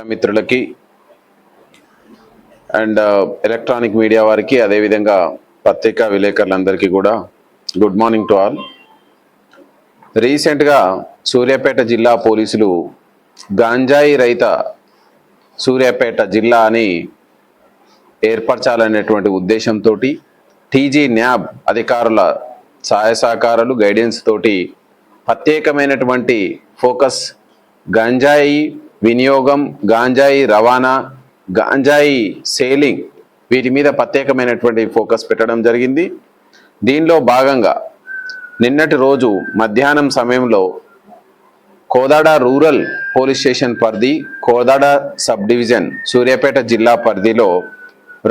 మిత్రులకి and uh, electronic media వారికి అదేవిధంగా పత్రికా విలేకరులందరికీ కూడా గుడ్ మార్నింగ్ టు ఆల్. రీసెంట్గా సూర్యాపేట జిల్లా పోలీసులు గాంజాయి రైత సూర్యాపేట జిల్లా అని ఏర్పరచాలనేటువంటి ఉద్దేశంతో టీజీ న్యాబ్ అధికారుల సహాయ సహకారాలు గైడెన్స్ తోటి ప్రత్యేకమైనటువంటి ఫోకస్ గంజాయి వినియోగం గాంజాయి రవాణా గాంజాయి సేలింగ్ వీటి మీద ప్రత్యేకమైనటువంటి ఫోకస్ పెట్టడం జరిగింది. దీనిలో భాగంగా నిన్నటి రోజు మధ్యాహ్నం సమయంలో కోదాడ రూరల్ పోలీస్ స్టేషన్ పరిధి కోదాడ సబ్ డివిజన్ సూర్యాపేట జిల్లా పరిధిలో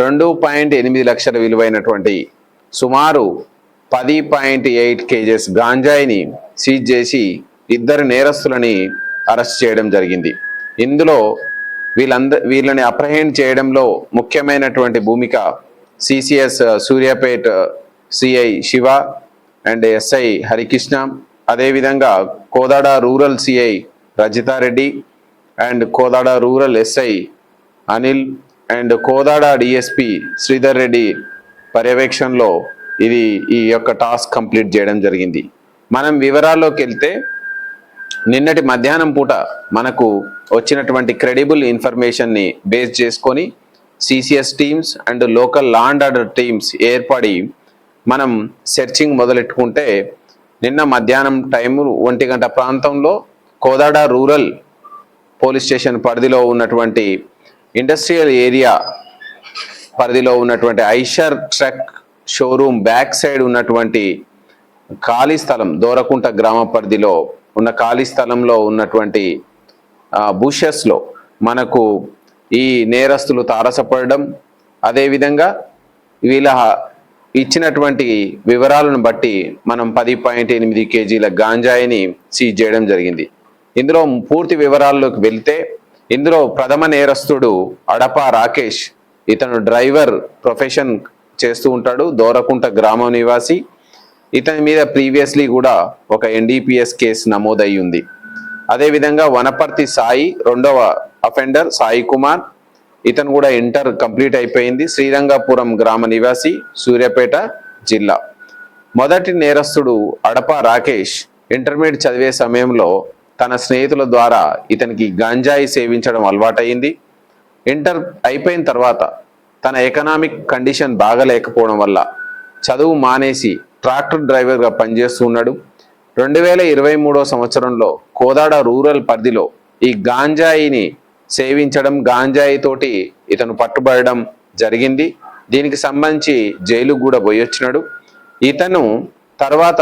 రెండు పాయింట్ ఎనిమిది లక్షల విలువైనటువంటి సుమారు పది పాయింట్ ఎయిట్ కేజెస్ గాంజాయిని సీజ్ చేసి ఇద్దరు నేరస్తులని అరెస్ట్ చేయడం జరిగింది. ఇందులో వీళ్ళంద వీళ్ళని అప్రహెండ్ చేయడంలో ముఖ్యమైనటువంటి భూమిక CCS uh, Suryapet uh, CI Siva and SI Harikrishna. అదేవిధంగా Kodad rural CI Rajitha Reddy and Kodad rural SI Anil and Kodad DSP Sridhar Reddy పర్యవేక్షణలో ఇది ఈ యొక్క టాస్క్ కంప్లీట్ చేయడం జరిగింది. మనం వివరాల్లోకి వెళ్తే నిన్నటి మధ్యాహ్నం పూట మనకు వచ్చినటువంటి క్రెడిబుల్ ఇన్ఫర్మేషన్ని బేస్ చేసుకొని CCS teams and local law and order teams ఏర్పడి మనం సెర్చింగ్ మొదలెట్టుకుంటే నిన్న మధ్యాహ్నం టైం ఒంటి గంట ప్రాంతంలో కోదాడ రూరల్ పోలీస్ స్టేషన్ పరిధిలో ఉన్నటువంటి ఇండస్ట్రియల్ ఏరియా పరిధిలో ఉన్నటువంటి Eicher truck showroom back side ఉన్నటువంటి ఖాళీ స్థలం దోరకుంట గ్రామ పరిధిలో ఉన్న ఖాళీ స్థలంలో ఉన్నటువంటి బుషెస్లో మనకు ఈ నేరస్తులు తారసపడడం అదేవిధంగా వీళ్ళ ఇచ్చినటువంటి వివరాలను బట్టి మనం పది పాయింట్ ఎనిమిది కేజీల గాంజాయిని సీజ్ చేయడం జరిగింది. ఇందులో పూర్తి వివరాల్లోకి వెళ్తే ఇందులో ప్రథమ నేరస్తుడు అడప రాకేష్ ఇతను డ్రైవర్ ప్రొఫెషన్ చేస్తూ ఉంటాడు దోరకుంట గ్రామం నివాసి. ఇతని మీద ప్రీవియస్లీ కూడా ఒక ఎన్డీపీఎస్ కేసు నమోదయ్యి ఉంది అదేవిధంగా వనపర్తి సాయి రెండవ అఫెండర్ సాయి కుమార్ ఇతను కూడా ఇంటర్ కంప్లీట్ అయిపోయింది. శ్రీరంగపురం గ్రామ నివాసి సూర్యాపేట జిల్లా. మొదటి నేరస్తుడు అడప రాకేష్ ఇంటర్మీడియట్ చదివే సమయంలో తన స్నేహితుల ద్వారా ఇతనికి గంజాయి సేవించడం అలవాటైంది ఇంటర్ అయిపోయిన తర్వాత తన ఎకనామిక్ కండిషన్ బాగలేకపోవడం వల్ల చదువు మానేసి ట్రాక్టర్ డ్రైవర్గా పనిచేస్తూ ఉన్నాడు. రెండు వేల ఇరవై మూడో సంవత్సరంలో కోదాడ రూరల్ పరిధిలో ఈ గాంజాయిని సేవించడం గాంజాయి తోటి ఇతను పట్టుబడడం జరిగింది. దీనికి సంబంధించి జైలుకు కూడా పోయొచ్చినాడు ఇతను తర్వాత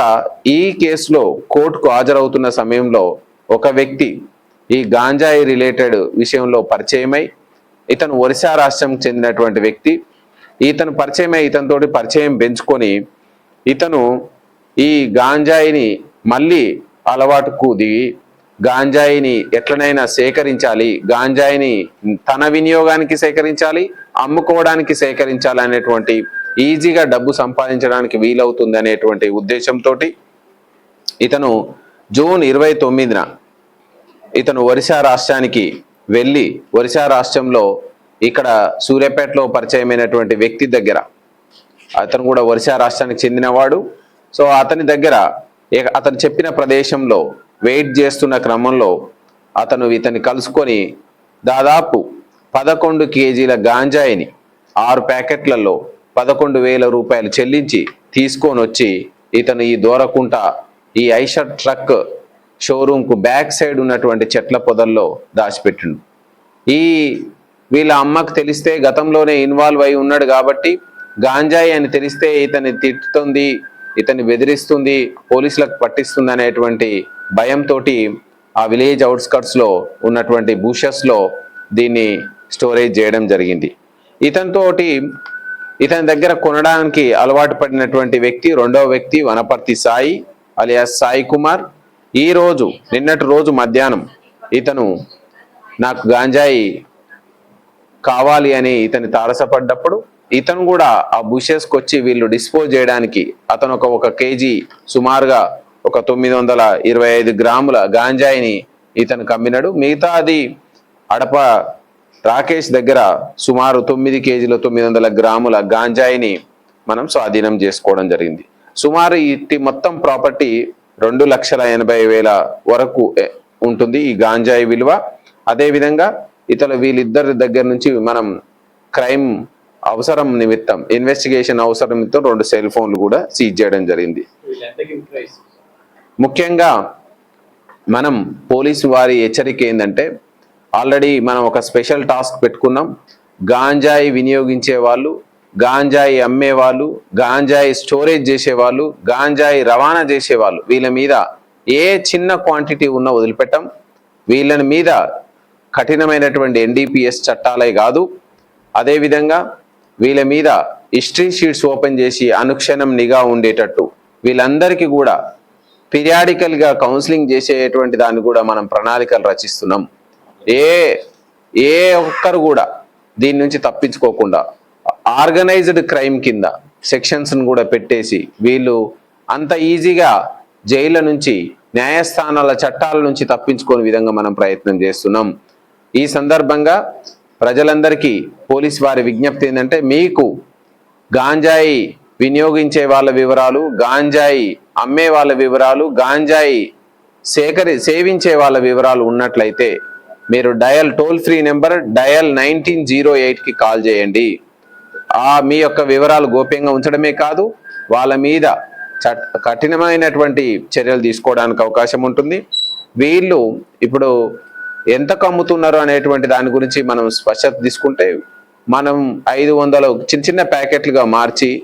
ఈ కేసులో కోర్టుకు హాజరవుతున్న సమయంలో ఒక వ్యక్తి ఈ గాంజాయి రిలేటెడ్ విషయంలో పరిచయమై ఇతను ఒరిస్సా రాష్ట్రం చెందినటువంటి వ్యక్తి. ఇతను పరిచయమై ఇతనితోటి పరిచయం పెంచుకొని ఇతను ఈ గాంజాయిని మళ్ళీ అలవాటుకు దిగి గాంజాయిని ఎట్లనైనా సేకరించాలి గాంజాయిని తన వినియోగానికి సేకరించాలి అమ్ముకోవడానికి సేకరించాలి అనేటువంటి ఈజీగా డబ్బు సంపాదించడానికి వీలవుతుంది అనేటువంటి ఉద్దేశంతో ఇతను జూన్ ఇరవై తొమ్మిదిన ఇతను ఒరిస్సా రాష్ట్రానికి వెళ్ళి ఒరిస్సా రాష్ట్రంలో ఇక్కడ సూర్యాపేటలో పరిచయమైనటువంటి వ్యక్తి దగ్గర అతను కూడా ఒరిస్సా రాష్ట్రానికి చెందినవాడు. సో అతని దగ్గర అతను చెప్పిన ప్రదేశంలో వెయిట్ చేస్తున్న క్రమంలో అతను ఇతన్ని కలుసుకొని దాదాపు పదకొండు కేజీల గాంజాయిని ఆరు ప్యాకెట్లలో పదకొండు వేల రూపాయలు చెల్లించి తీసుకొని వచ్చి ఇతను ఈ దూరకుంట ఈ ఐషర్ ట్రక్ షోరూంకు బ్యాక్ సైడ్ ఉన్నటువంటి చెట్ల పొదల్లో దాచిపెట్టిండు. ఈ వీళ్ళ అమ్మకు తెలిస్తే గతంలోనే ఇన్వాల్వ్ అయి ఉన్నాడు కాబట్టి గాంజాయి అని తెలిస్తే ఇతన్ని తిట్టుతుంది ఇతన్ని బెదిరిస్తుంది పోలీసులకు పట్టిస్తుంది అనేటువంటి భయంతో ఆ విలేజ్ అవుట్స్కట్స్లో ఉన్నటువంటి బూషస్లో దీన్ని స్టోరేజ్ చేయడం జరిగింది. ఇతనితోటి ఇతని దగ్గర కొనడానికి అలవాటు పడినటువంటి వ్యక్తి రెండవ వ్యక్తి వనపర్తి సాయి అలియాస్ సాయి కుమార్. ఈరోజు నిన్నటి రోజు మధ్యాహ్నం ఇతను నాకు గాంజాయి కావాలి అని ఇతని తారసపడ్డప్పుడు ఇతను కూడా ఆ బుషెస్కి వచ్చి వీళ్ళు డిస్పోజ్ చేయడానికి అతను ఒక ఒక కేజీ సుమారుగా ఒక తొమ్మిది వందల ఇరవై ఐదు గ్రాముల గాంజాయిని ఇతను కమ్మినాడు. మిగతా అది అడప రాకేష్ దగ్గర సుమారు తొమ్మిది కేజీల తొమ్మిది వందల గ్రాముల గాంజాయిని మనం స్వాధీనం చేసుకోవడం జరిగింది. సుమారు ఇట్టి మొత్తం ప్రాపర్టీ రెండు లక్షల ఎనభై వేల వరకు ఉంటుంది ఈ గాంజాయి విలువ. అదేవిధంగా ఇతర వీళ్ళిద్దరి దగ్గర నుంచి మనం క్రైమ్ అవసరం నిమిత్తం ఇన్వెస్టిగేషన్ అవసరం నిమిత్తం రెండు సెల్ ఫోన్లు కూడా సీజ్ చేయడం జరిగింది. ముఖ్యంగా మనం పోలీసు వారి హెచ్చరిక ఏంటంటే ఆల్రెడీ మనం ఒక స్పెషల్ టాస్క్ పెట్టుకున్నాం. గాంజాయి వినియోగించే వాళ్ళు గాంజాయి అమ్మే వాళ్ళు గాంజాయి స్టోరేజ్ చేసేవాళ్ళు గాంజాయి రవాణా చేసేవాళ్ళు వీళ్ళ మీద ఏ చిన్న క్వాంటిటీ ఉన్నా వదిలిపెట్టాం. వీళ్ళని మీద కఠినమైనటువంటి ఎన్డీపీఎస్ చట్టాలే కాదు. అదేవిధంగా వీళ్ళ మీద హిస్టరీ షీట్స్ ఓపెన్ చేసి అనుక్షణం నిఘా ఉండేటట్టు వీళ్ళందరికీ కూడా పిరియాడికల్గా కౌన్సిలింగ్ చేసేటువంటి దాన్ని కూడా మనం ప్రణాళికలు రచిస్తున్నాం. ఏ ఏ ఒక్కరు కూడా దీని నుంచి తప్పించుకోకుండా ఆర్గనైజ్డ్ క్రైమ్ కింద సెక్షన్స్ను కూడా పెట్టేసి వీళ్ళు అంత ఈజీగా జైళ్ళ నుంచి న్యాయస్థానాల చట్టాల నుంచి తప్పించుకోని విధంగా మనం ప్రయత్నం చేస్తున్నాం. ఈ సందర్భంగా ప్రజలందరికీ పోలీస్ వారి విజ్ఞప్తి ఏంటంటే మీకు గాంజాయి వినియోగించే వాళ్ళ వివరాలు గాంజాయి అమ్మే వాళ్ళ వివరాలు గాంజాయి సేకరి సేవించే వాళ్ళ వివరాలు ఉన్నట్లయితే మీరు dial toll free number dial nineteen zero ఎయిట్కి కాల్ చేయండి. ఆ మీ యొక్క వివరాలు గోప్యంగా ఉంచడమే కాదు వాళ్ళ మీద కఠినమైనటువంటి చర్యలు తీసుకోవడానికి అవకాశం ఉంటుంది. వీళ్ళు ఇప్పుడు ఎంత కమ్ముతున్నారు అనేటువంటి దాని గురించి మనం స్పష్టత తీసుకుంటే మనం ఐదు వందలు చిన్న చిన్న ప్యాకెట్లుగా మార్చి